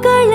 போர்க்களம்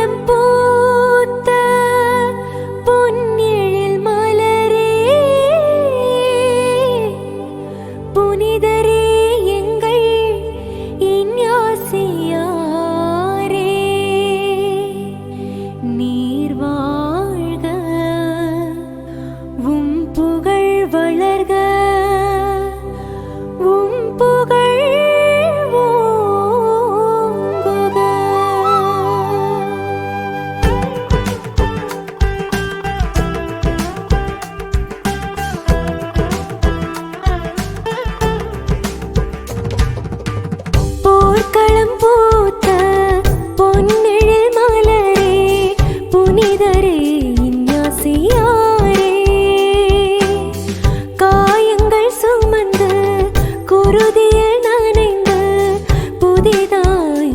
போர்க்களம் பூத்த பொன்னெழில் மலரே புனிதரே இன்னாசியாரே காயங்கள் சுமந்து குருதியில் நனைந்து புதிதாய்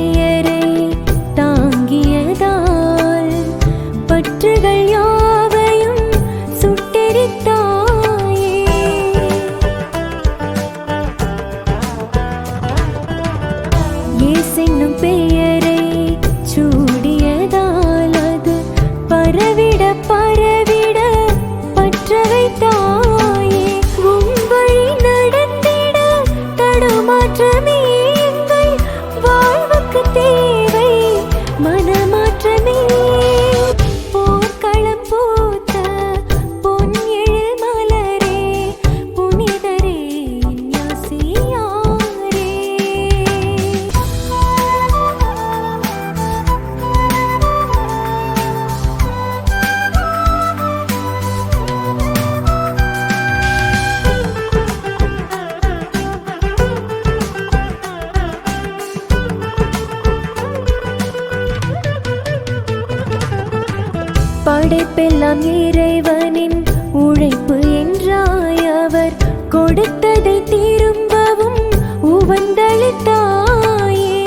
படைப்பெல்லாம் இறைவனின் உழைப்பு என்றாய் அவர். கொடுத்ததை திரும்பவும் உவந்தளித்தாயே.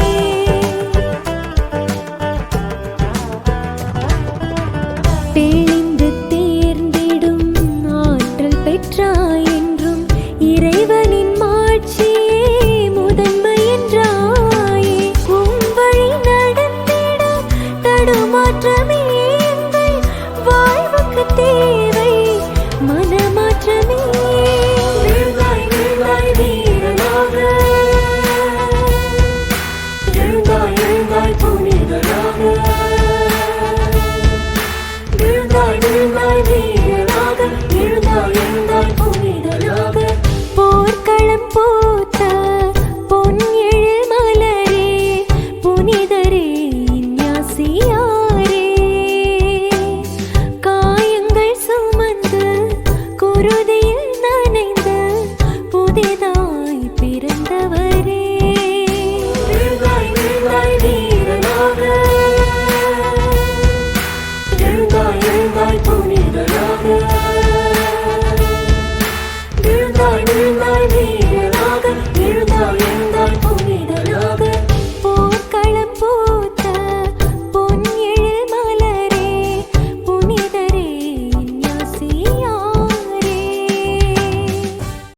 தெளிந்து தேர்ந்திடும் ஆற்றல் பெற்றாய் என்றும் இறைவனின் மாட்சியே முதன்மை என்றாயே. ஆய்வுக்கு தேவை. மனமா